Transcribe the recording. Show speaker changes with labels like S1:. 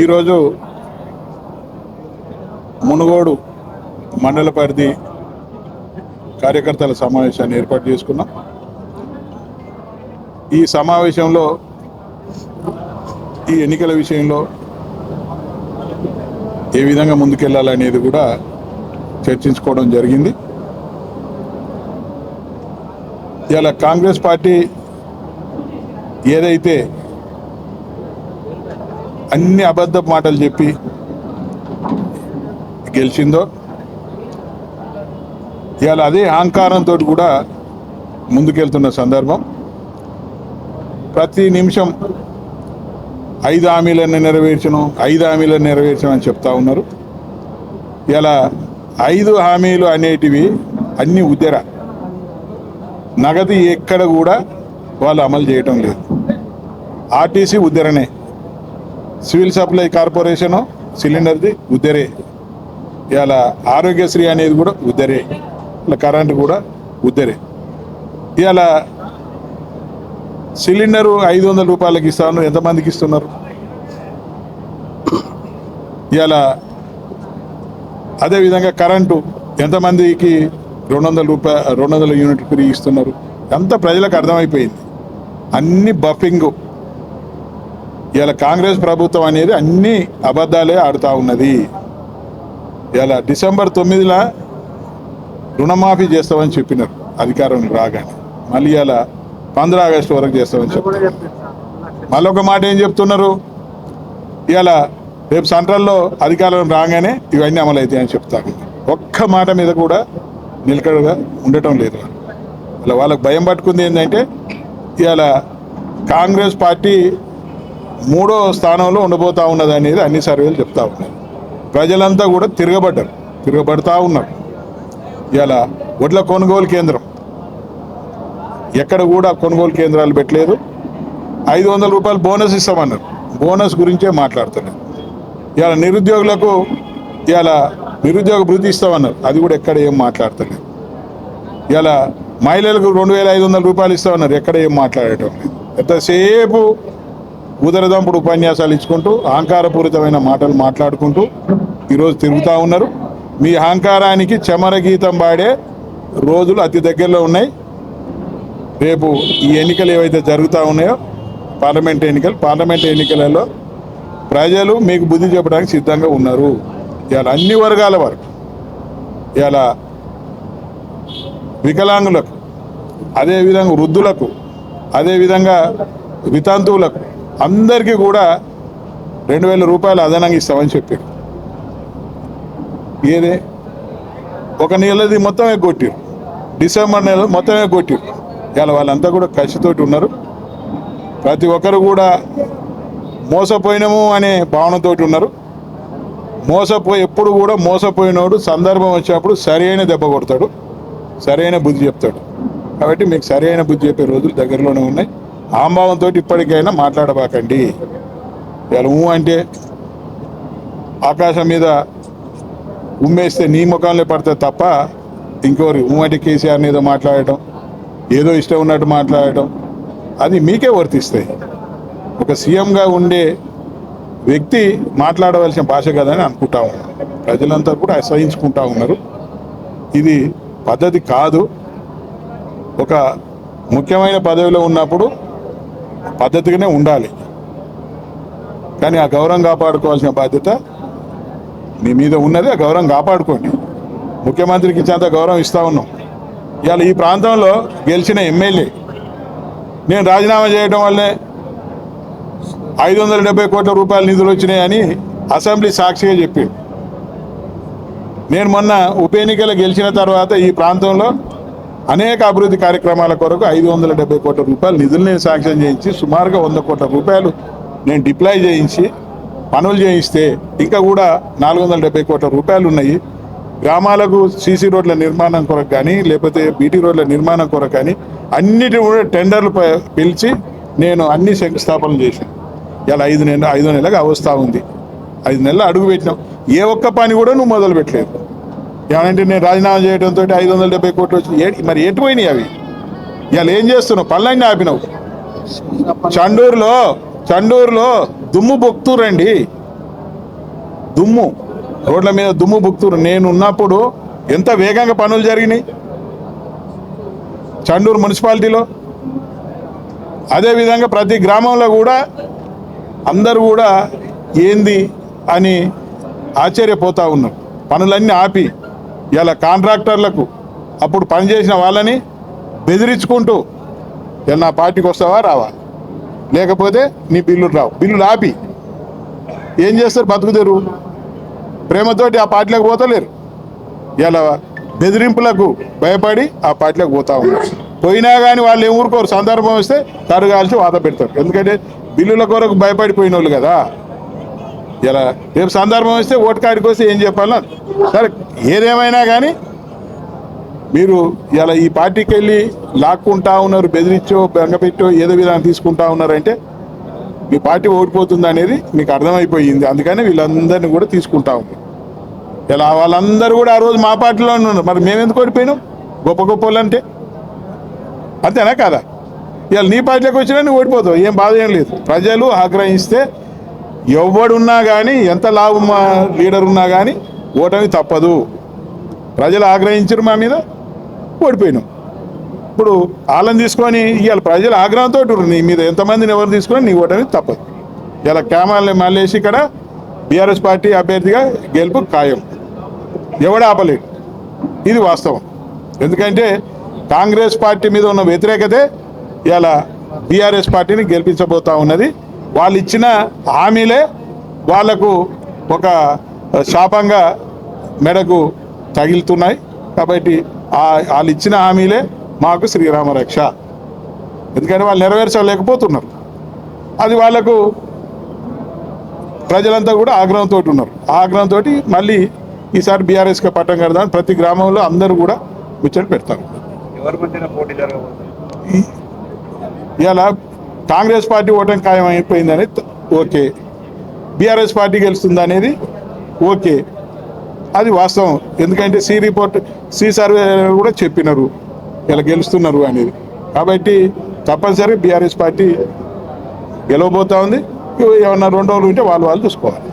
S1: ఈరోజు మునుగోడు మండల పరిధి కార్యకర్తల సమావేశాన్ని ఏర్పాటు చేసుకున్నాం. ఈ సమావేశంలో ఈ ఎన్నికల విషయంలో ఏ విధంగా ముందుకెళ్ళాలనేది కూడా చర్చించుకోవడం జరిగింది. ఇలా కాంగ్రెస్ పార్టీ ఏదైతే అన్ని అబద్ధ మాటలు చెప్పి గెలిచిందో. ఇవాళ అదే అహంకారంతో కూడా ముందుకెళ్తున్న సందర్భం. ప్రతి నిమిషం ఐదు హామీలను నెరవేర్చను ఐదు హామీలను నెరవేర్చను అని చెప్తా ఉన్నారు. ఇలా ఐదు హామీలు అనేటివి అన్ని ఉద్దెర నగదు ఎక్కడ కూడా వాళ్ళు అమలు చేయటం లేదు. ఆర్టీసీ ఉద్దెరనే సివిల్ సప్లై కార్పొరేషను సిలిండర్ది ఉద్దరే. ఇవాళ ఆరోగ్యశ్రీ అనేది కూడా ఉద్దరే. ఇలా కరెంటు కూడా ఉద్దరే. ఇవాళ సిలిండరు ఐదు వందల రూపాయలకి ఇస్తాను. ఎంతమందికి ఇస్తున్నారు? ఇవాళ అదేవిధంగా కరెంటు ఎంతమందికి రెండు వందల రూపాయ రెండు వందల యూనిట్ ఫ్రీ ఇస్తున్నారు? అంతా ప్రజలకు అర్థమైపోయింది. అన్ని బఫింగు. ఇలా కాంగ్రెస్ ప్రభుత్వం అనేది అన్ని అబద్ధాలే ఆడుతూ ఉన్నది. ఇలా డిసెంబర్ తొమ్మిదిన రుణమాఫీ చేస్తామని చెప్పినారు అధికారం రాగానే. మళ్ళీ ఇలా పంద్ర ఆగస్టు వరకు చేస్తామని చెప్పారు మళ్ళీ ఒక మాట ఏం చెప్తున్నారు? ఇలా రేపు సెంట్రల్లో అధికారం రాగానే ఇవన్నీ అమలు అవుతాయని చెప్తారు ఒక్క మాట మీద కూడా నిలకడగా ఉండటం లేదు అలా వాళ్ళకి భయం పట్టుకుంది ఏంటంటే ఇవాళ కాంగ్రెస్ పార్టీ మూడో స్థానంలో ఉండబోతూ ఉన్నది అనేది అన్ని సర్వేలు చెప్తా ఉన్నాయి. ప్రజలంతా కూడా తిరగబడ్డారు. తిరగబడతా ఉన్నారు. ఇలా వడ్ల కొనుగోలు కేంద్రం. ఎక్కడ కూడా కొనుగోలు కేంద్రాలు పెట్టలేదు. ఐదు వందల రూపాయలు బోనస్ ఇస్తామన్నారు. బోనస్ గురించే మాట్లాడుతున్నారు. ఇలా నిరుద్యోగులకు ఇలా నిరుద్యోగ భృతి ఇస్తామన్నారు. అది కూడా ఎక్కడ ఏం మాట్లాడతలేదు. ఇలా మహిళలకు రెండు వేల ఐదు వందల రూపాయలు ఇస్తామన్నారు. ఎక్కడ ఏం మాట్లాడటం లేదు. ఎంతసేపు ఉదరదంపుడు ఉపన్యాసాలు ఇచ్చుకుంటూ అహంకారపూరితమైన మాటలు మాట్లాడుకుంటూ ఈరోజు తిరుగుతూ ఉన్నారు. మీ అహంకారానికి చమర గీతం పాడే రోజులు అతి దగ్గరలో ఉన్నాయి. రేపు ఈ ఎన్నికలు ఏవైతే జరుగుతూ ఉన్నాయో పార్లమెంట్ ఎన్నికలు పార్లమెంట్ ఎన్నికలలో ప్రజలు మీకు బుద్ధి చెప్పడానికి సిద్ధంగా ఉన్నారు. ఇవాళ అన్ని వర్గాల వారు ఇవాళ వికలాంగులకు అదేవిధంగా వృద్ధులకు అదేవిధంగా వితంతువులకు అందరికీ కూడా రెండు వేల రూపాయలు అదనంగా ఇస్తామని చెప్పారు. ఏదే? ఒక నెలది మొత్తం ఎగ్గొట్టారు. డిసెంబర్ నెల మొత్తం ఎగ్గొట్టారు. ఇలా వాళ్ళంతా కూడా కసితోటి ఉన్నారు. ప్రతి ఒక్కరు కూడా మోసపోయినాము అనే భావనతోటి ఉన్నారు. మోసపోయి ఎప్పుడు కూడా మోసపోయినోడు సందర్భం వచ్చినప్పుడు సరైన దెబ్బ కొడతాడు. సరైన బుద్ధి చెప్తాడు. కాబట్టి మీకు సరైన బుద్ధి చెప్పే రోజులు దగ్గరలోనే ఉన్నాయి. ఆంభావంతో ఇప్పటికైనా మాట్లాడబాకండి. ఇలా ఊ అంటే ఆకాశం మీద ఉమ్మేస్తే నీ ముఖంలో పడితే తప్ప ఇంకోరి ఊ అంటే కేసీఆర్ మీద మాట్లాడటం ఏదో ఇష్టం ఉన్నట్టు మాట్లాడటం అది మీకే వర్తిస్తాయి. ఒక సీఎంగా ఉండే వ్యక్తి మాట్లాడవలసిన భాష కదని అనుకుంటా ఉన్నారు ప్రజలంతా కూడా అసహించుకుంటా ఉన్నారు. ఇది పద్ధతి కాదు. ఒక ముఖ్యమైన పదవిలో ఉన్నప్పుడు పద్ధతిగానే ఉండాలి. కానీ ఆ గౌరవం కాపాడుకోవాల్సిన బాధ్యత మీ మీద ఉన్నది ఆ గౌరవం కాపాడుకోండి. ముఖ్యమంత్రికి ఇచ్చేంత గౌరవం ఇస్తా ఉన్నాం. ఇవాళ ఈ ప్రాంతంలో గెలిచిన ఎమ్మెల్యే నేను రాజీనామా చేయడం వల్లే ఐదు వందల డెబ్బై కోట్ల రూపాయల నిధులు వచ్చినాయని అసెంబ్లీ సాక్షిగా చెప్పాడు. నేను మొన్న ఉప ఎన్నికలు గెలిచిన తర్వాత ఈ ప్రాంతంలో అనేక అభివృద్ధి కార్యక్రమాల కొరకు ఐదు వందల డెబ్బై కోట్ల రూపాయలు నిధులు నేను శాంక్షన్ చేయించి సుమారుగా వంద కోట్ల రూపాయలు నేను డిప్లాయ్ చేయించి పనులు చేయిస్తే ఇంకా కూడా నాలుగు వందల డెబ్బై కోట్ల రూపాయలు ఉన్నాయి. గ్రామాలకు సీసీ రోడ్ల నిర్మాణం కొరకు కానీ లేకపోతే బీటీ రోడ్ల నిర్మాణం కొరకు కానీ అన్నిటి కూడా టెండర్లు పిలిచి నేను అన్ని శంకుస్థాపనలు చేశాను. ఇలా ఐదు నెలలు ఐదు నెలలకు అవస్థ ఉంది. ఐదు నెలలు అడుగు పెట్టినాం. ఏ ఒక్క పని కూడా నువ్వు మొదలు పెట్టలేదు ఏమంటే నేను రాజీనామా చేయడంతో ఐదు వందల డెబ్బై కోట్లు వచ్చి మరి ఎటు పోయినాయి అవి? ఇవాళ ఏం చేస్తున్నావు? పనులన్నీ ఆపినావు. చండూరులో చండూరులో దుమ్ము బొక్తురండి. దుమ్ము. రోడ్ల మీద దుమ్ము బుక్తురు. నేను ఉన్నప్పుడు ఎంత వేగంగా పనులు జరిగినాయి. చండూరు మున్సిపాలిటీలో. అదేవిధంగా ప్రతి గ్రామంలో కూడా అందరూ కూడా ఏంది అని ఆశ్చర్యపోతూ ఉన్నారు. పనులన్నీ ఆపి ఇలా కాంట్రాక్టర్లకు అప్పుడు పనిచేసిన వాళ్ళని బెదిరించుకుంటూ ఇలా నా పార్టీకి వస్తావా? రావా. లేకపోతే నీ బిల్లులు రావు. బిల్లులు ఆపి ఏం చేస్తారు బతుకుదేరు ప్రేమతోటి ఆ పార్టీలకు పోతలేరు. ఇలా బెదిరింపులకు భయపడి ఆ పార్టీలకు పోతా ఉన్నారు. పోయినా కానీ వాళ్ళు ఏం ఊరుకోరు. సందర్భం వస్తే తరగాల్సి వాత పెడతారు. ఎందుకంటే బిల్లుల కొరకు భయపడిపోయిన వాళ్ళు కదా. ఇలా రేపు సందర్భం వస్తే ఓటు కాడికి వస్తే ఏం చెప్పాలి సరే ఏదేమైనా కానీ మీరు ఇలా ఈ పార్టీకి వెళ్ళి లాక్కుంటా ఉన్నారు బెదిరించో బెంగపెట్టో ఏదో విధానం తీసుకుంటా ఉన్నారంటే మీ పార్టీ ఓడిపోతుంది అనేది మీకు అర్థమైపోయింది. అందుకని వీళ్ళందరినీ కూడా తీసుకుంటా ఉంది ఇలా వాళ్ళందరూ కూడా ఆ రోజు మా పార్టీలో ఉన్నారు. మరి మేము ఎందుకు ఓడిపోయినాం? గొప్ప గొప్ప అంటే. అంతేనా కాదా? ఇవాళ నీ పార్టీలోకి వచ్చినా నువ్వు ఓడిపోతావు. ఏం బాధ ఏం లేదు. ప్రజలు ఆగ్రహిస్తే ఎవడున్నా కానీ ఎంత లాభం మా లీడర్ ఉన్నా కానీ ఓటమి తప్పదు. ప్రజలు ఆగ్రహించారు మా మీద ఓడిపోయినాం. ఇప్పుడు వాళ్ళని తీసుకొని ఇవాళ ప్రజలు ఆగ్రహంతో నీ మీద ఎంతమందిని ఎవరు తీసుకొని నీ ఓటమి తప్పదు. ఇలా క్యామాలని మళ్ళేసి ఇక్కడ బీఆర్ఎస్ పార్టీ అభ్యర్థిగా గెలుపు ఖాయం. ఎవడు ఆపలేడు. ఇది వాస్తవం. ఎందుకంటే కాంగ్రెస్ పార్టీ మీద ఉన్న వ్యతిరేకతే ఇలా బీఆర్ఎస్ పార్టీని గెలిపించబోతా ఉన్నది. వాళ్ళు ఇచ్చిన హామీలే వాళ్ళకు ఒక శాపంగా మెడకు తగిలుతున్నాయి. కాబట్టి ఆ వాళ్ళు ఇచ్చిన హామీలే మాకు శ్రీరామ రక్ష. ఎందుకంటే వాళ్ళు నెరవేర్చలేకపోతున్నారు. అది వాళ్ళకు ప్రజలంతా కూడా ఆగ్రహంతో ఉన్నారు. ఆ ఆగ్రహంతో మళ్ళీ ఈసారి బీఆర్ఎస్కి పట్టం కడదాం ప్రతి గ్రామంలో అందరూ కూడా ముచ్చట పెడతారు. ఇలా కాంగ్రెస్ పార్టీ ఓటమి ఖాయం అయిపోయిందని ఓకే. బీఆర్ఎస్ పార్టీ గెలుస్తుంది అనేది ఓకే. అది వాస్తవం. ఎందుకంటే సి రిపోర్ట్ సి సర్వే కూడా చెప్పినారు. ఇలా గెలుస్తున్నారు అనేది. కాబట్టి తప్పనిసరి బీఆర్ఎస్ పార్టీ గెలవబోతా ఉంది. ఏమన్నా రెండు రోజులు ఉంటే వాళ్ళు వాళ్ళు చూసుకోవాలి.